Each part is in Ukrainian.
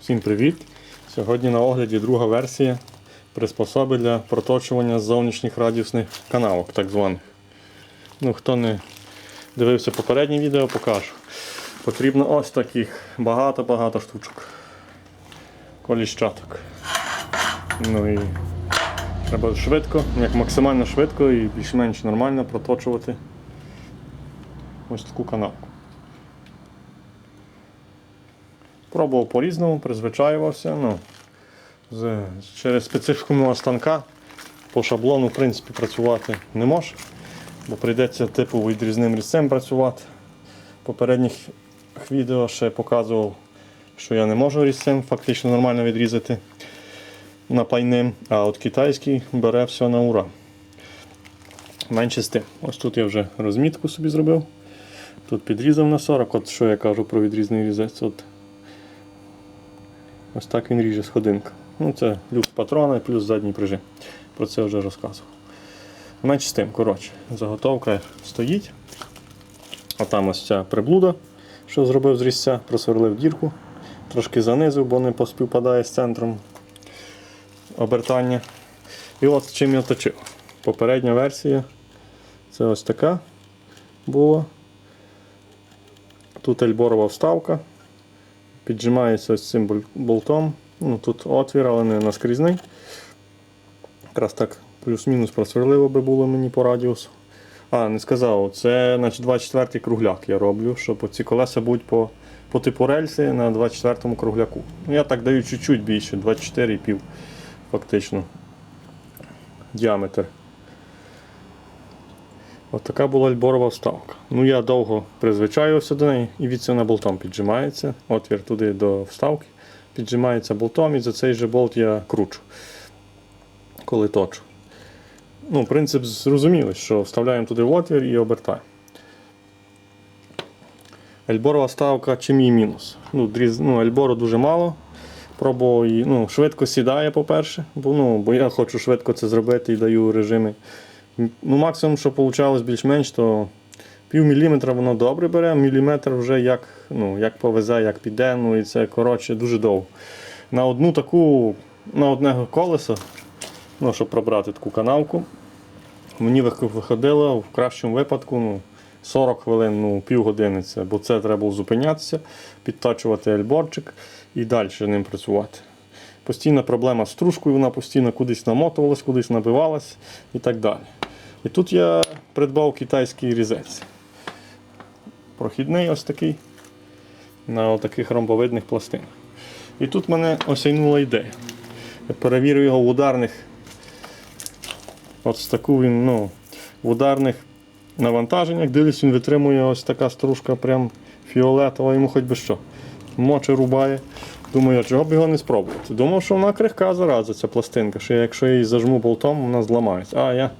Всім привіт! Сьогодні на огляді друга версія приспособи для проточування зовнішніх радіусних канавок, так званих. Ну, хто не дивився попереднє відео, покажу. Потрібно ось таких багато-багато штучок. Коліщаток. Ну і треба швидко, як максимально швидко і більш-менш нормально проточувати ось таку канавку. Пробував по-різному, призвичаювався. Ну, з, через специфіку мого станка по шаблону в принципі, працювати не може, бо прийдеться типу відрізним різцем працювати. Попередніх відео ще показував, що я не можу різцем фактично нормально відрізати напайним, а от китайський бере все на ура. Менше з тим. Ось тут я вже розмітку собі зробив. Тут підрізав на 40, от що я кажу про відрізний різець. От Ось так він ріже сходинка. Ну, це люфт патрона плюс задній прижим. Про це вже розказував. Менше з тим, коротше, заготовка стоїть. А там ось ця приблуда, що зробив з різця, просверлив дірку, трошки занизив, бо не поспівпадає з центром обертання. І от чим я точив. Попередня версія це ось така була. Тут ельборова вставка. Піджимається ось цим болтом. Ну, тут отвір, але не наскрізний. Якраз так плюс-мінус просверливо би було мені по радіусу. А, не сказав, це значить, 24 кругляк я роблю, щоб ці колеса будуть по, по типу рельси на 24-му кругляку. Ну, я так даю чуть-чуть більше, 24,5 фактично. Діаметр. От така була альборова вставка. Ну я довго призвичаювався до неї і від цього болтом піджимається. Отвір туди до вставки. Піджимається болтом і за цей же болт я кручу, коли точу. Ну, принцип зрозумілий, що вставляємо туди в отвір і обертаємо. Ельборова вставка чим її мінус? Ну, дріз, ну, ельбору дуже мало. Пробував її, ну, швидко сідає, по-перше, бо, ну, бо я хочу швидко це зробити і даю режими. Ну, максимум, що вийшло більш-менш, то пів міліметра воно добре бере, міліметр вже як, ну, як повезе, як піде, ну і це коротше дуже довго. На одну таку, на одне колесо, ну, щоб пробрати таку канавку, мені виходило в кращому випадку ну, 40 хвилин, ну, півгодини це, бо це треба було зупинятися, підтачувати ельборчик і далі ним працювати. Постійна проблема з стружкою, вона постійно кудись намотувалась, кудись набивалась і так далі. І тут я придбав китайський різець. Прохідний ось такий на таких ромбовидних пластинах. І тут мене осяйнула ідея. Я перевірю його в ударних. От таку він, ну, в ударних навантаженнях. Дивлюсь, він витримує ось така стружка, прям фіолетова, йому хоч би що. Моче рубає. Думаю, чого б його не спробувати? Думав, що вона крихка зараза, ця пластинка, що якщо я її зажму болтом, вона зламається. А я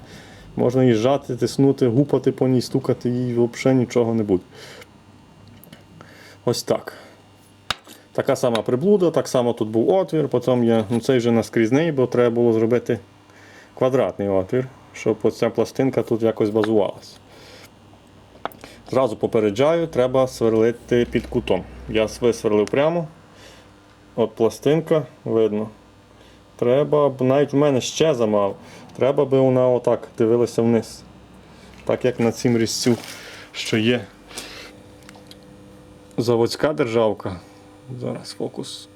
можна її жати, тиснути, гупати по ній, стукати, їй взагалі нічого не буде. Ось так. Така сама приблуда, так само тут був отвір, потім я, ну цей вже наскрізний, бо треба було зробити квадратний отвір, щоб оця пластинка тут якось базувалась. Зразу попереджаю, треба сверлити під кутом. Я висверлив прямо. От пластинка видно. Треба, навіть в мене ще замало. Треба би вона отак дивилася вниз. Так як на цім різцю, що є заводська державка. Зараз фокус.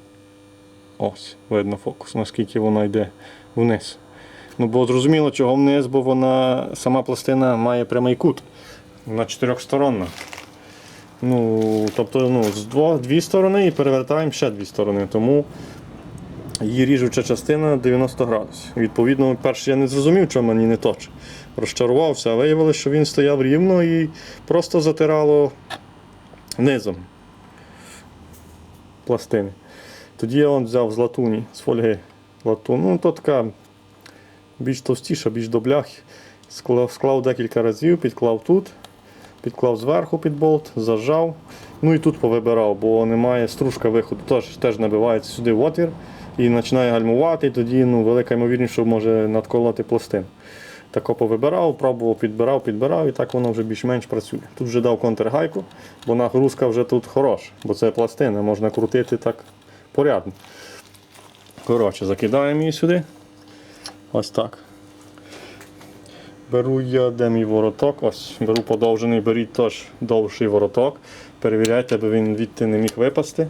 Ось, видно фокус, наскільки вона йде вниз. Ну, бо зрозуміло, чого вниз, бо вона сама пластина має прямий кут. Вона чотирьохсторонна. Ну, тобто ну, з двох, дві сторони і перевертаємо ще дві сторони. Тому її ріжуча частина 90 градусів. Відповідно, перше я не зрозумів, чому мені не точить. Розчарувався, а виявилося, що він стояв рівно і просто затирало низом пластини. Тоді я он взяв з латуні, з фольги латун. Ну, то така більш товстіша, більш до бляхи. Склав, склав декілька разів, підклав тут, підклав зверху під болт, зажав. Ну і тут повибирав, бо немає стружка виходу, теж, теж набивається сюди в отвір і починає гальмувати, і тоді ну, велика ймовірність, що може надколоти пластин. Тако повибирав, пробував, підбирав, підбирав, і так воно вже більш-менш працює. Тут вже дав контргайку, бо нагрузка вже тут хороша, бо це пластина, можна крутити так порядно. Коротше, закидаємо її сюди. Ось так. Беру я, де мій вороток, ось беру подовжений, беріть теж довший вороток. Перевіряйте, аби він відти не міг випасти.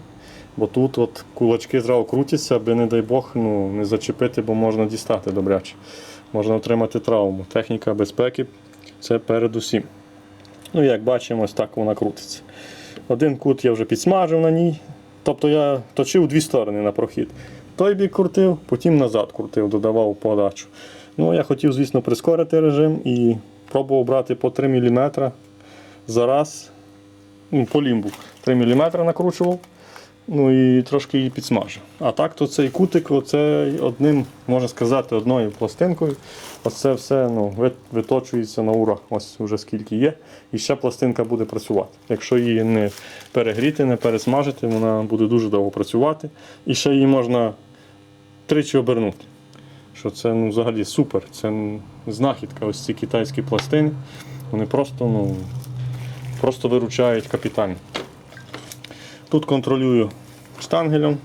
Бо тут от кулачки зразу крутяться, аби, не дай Бог, ну, не зачепити, бо можна дістати добряче. Можна отримати травму. Техніка безпеки це передусім. Ну, як бачимо, ось так вона крутиться. Один кут я вже підсмажив на ній. Тобто я точив дві сторони на прохід. Той бік крутив, потім назад крутив, додавав подачу. Ну, я хотів, звісно, прискорити режим і пробував брати по 3 мм за раз. Ну, по лімбу 3 мм накручував. Ну і трошки її підсмажив. А так, то цей кутик, оце одним, можна сказати, одною пластинкою. Оце все ну, виточується на ура. Ось вже скільки є. І ще пластинка буде працювати. Якщо її не перегріти, не пересмажити, вона буде дуже довго працювати. І ще її можна тричі обернути. Що це ну, взагалі супер. Це знахідка. Ось ці китайські пластини. Вони просто, ну, просто виручають капітально. Тут контролюю штангелем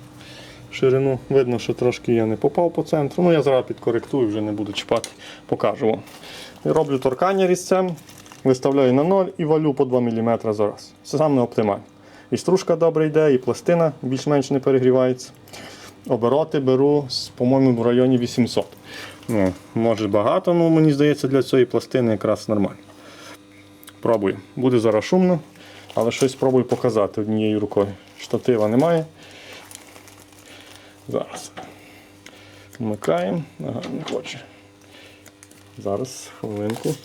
ширину. Видно, що трошки я не попав по центру. Ну я зараз підкоректую, вже не буду чіпати, покажу вам. І роблю торкання різцем, виставляю на 0 і валю по 2 мм за раз. Це саме оптимально. І стружка добре йде, і пластина більш-менш не перегрівається. Обороти беру, по-моєму, в районі 800. Ну, може багато, але мені здається, для цієї пластини якраз нормально. Пробую. Буде зараз шумно, але щось спробую показати однією рукою. Штатива немає. Зараз. Вмикаємо. Ага, не хоче. Зараз, хвилинку.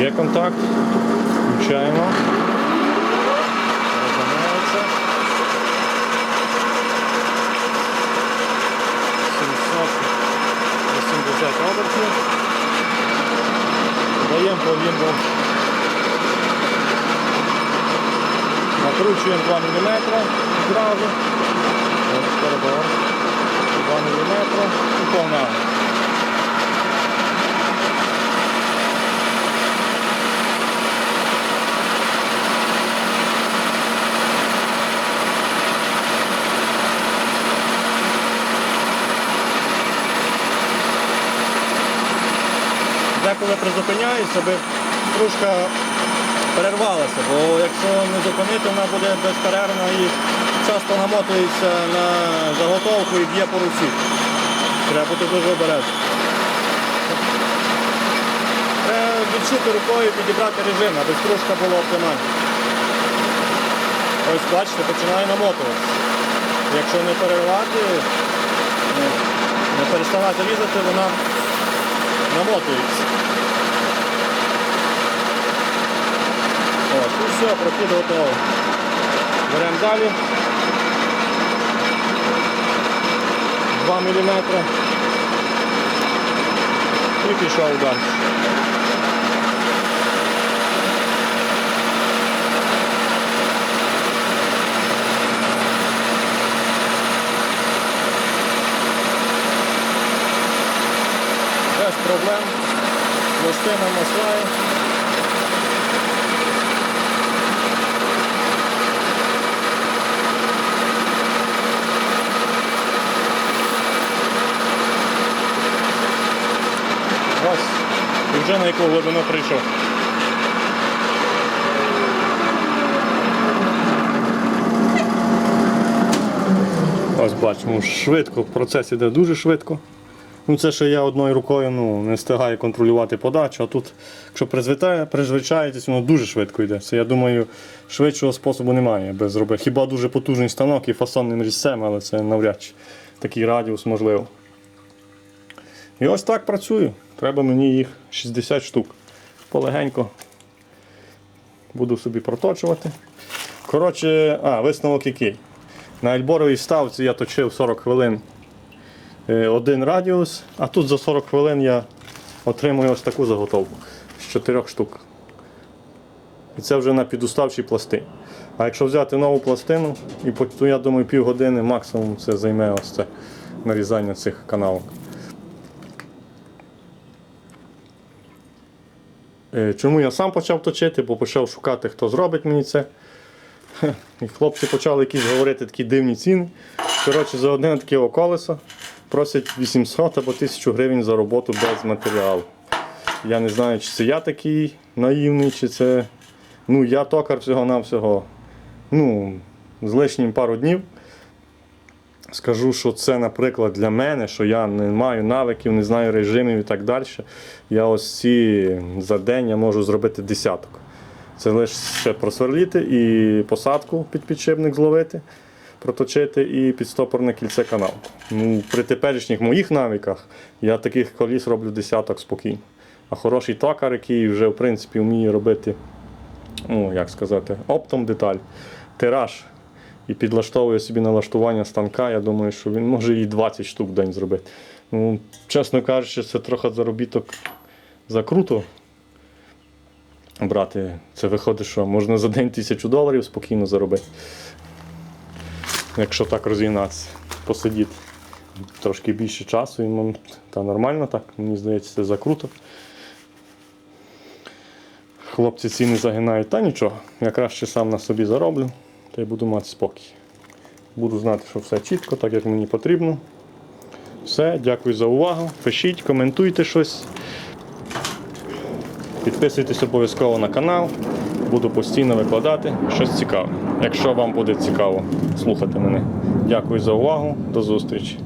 Є контакт. Включаємо. Розганяється. 780 обертів. Даємо по. Накручуємо 2 мм одразу. Ось перебор. 2 мм і погнали. Деколи призупиняюсь, аби стружка перервалася, бо якщо не зупинити, вона буде безперервна і часто намотується на заготовку і б'є по руці. Треба бути дуже обережним. Треба відчути рукою підібрати режим, аби стружка була оптимальна. Ось бачите, починає намотуватися. Якщо не перервати, не, не переставати різати, вона намотується. Ось, і все, прохід готово. Беремо далі. 2 мм. І пішов далі. Без проблем. Пластина масла. Ось. І вже на яку глибину прийшов. Ось бачимо, швидко, процес іде дуже швидко. Ну, це ще я одною рукою ну, не встигаю контролювати подачу, а тут, якщо призвичаєтесь, воно дуже швидко йде. Це, я думаю, швидшого способу немає аби зробити. Хіба дуже потужний станок і фасонним різцем, але це навряд чи такий радіус можливо. І ось так працюю. Треба мені їх 60 штук. Полегенько буду собі проточувати. Коротше, а, висновок який. На альборовій ставці я точив 40 хвилин е, один радіус, а тут за 40 хвилин я отримую ось таку заготовку з 4 штук. І це вже на підуставчій пластині. А якщо взяти нову пластину, і то я думаю півгодини максимум це займе ось це нарізання цих каналок. Чому я сам почав точити, бо почав шукати, хто зробить мені це. І хлопці почали якісь говорити такі дивні ціни. Коротше, за одне таке колесо просять 800 або 1000 гривень за роботу без матеріалу. Я не знаю, чи це я такий наївний, чи це. Ну, я токар всього-навсього. Ну, з лишнім пару днів. Скажу, що це, наприклад, для мене, що я не маю навиків, не знаю режимів і так далі. Я ось ці за день я можу зробити десяток. Це лише просверліти і посадку під підшипник зловити, проточити і підстопорне кільце канал. Ну, при теперішніх моїх навиках я таких коліс роблю десяток спокійно. А хороший токар, який вже в принципі вміє робити, ну як сказати, оптом деталь, тираж і підлаштовує собі налаштування станка, я думаю, що він може і 20 штук в день зробити. Ну, чесно кажучи, це трохи заробіток закруто брати. Це виходить, що можна за день тисячу доларів спокійно заробити. Якщо так розігнатися, посидіти трошки більше часу, і ну, та нормально так, мені здається, це закруто. Хлопці ціни загинають, та нічого, я краще сам на собі зароблю, та й буду мати спокій. Буду знати, що все чітко, так як мені потрібно. Все, дякую за увагу. Пишіть, коментуйте щось. Підписуйтесь обов'язково на канал. Буду постійно викладати щось цікаве. Якщо вам буде цікаво слухати мене. Дякую за увагу. До зустрічі.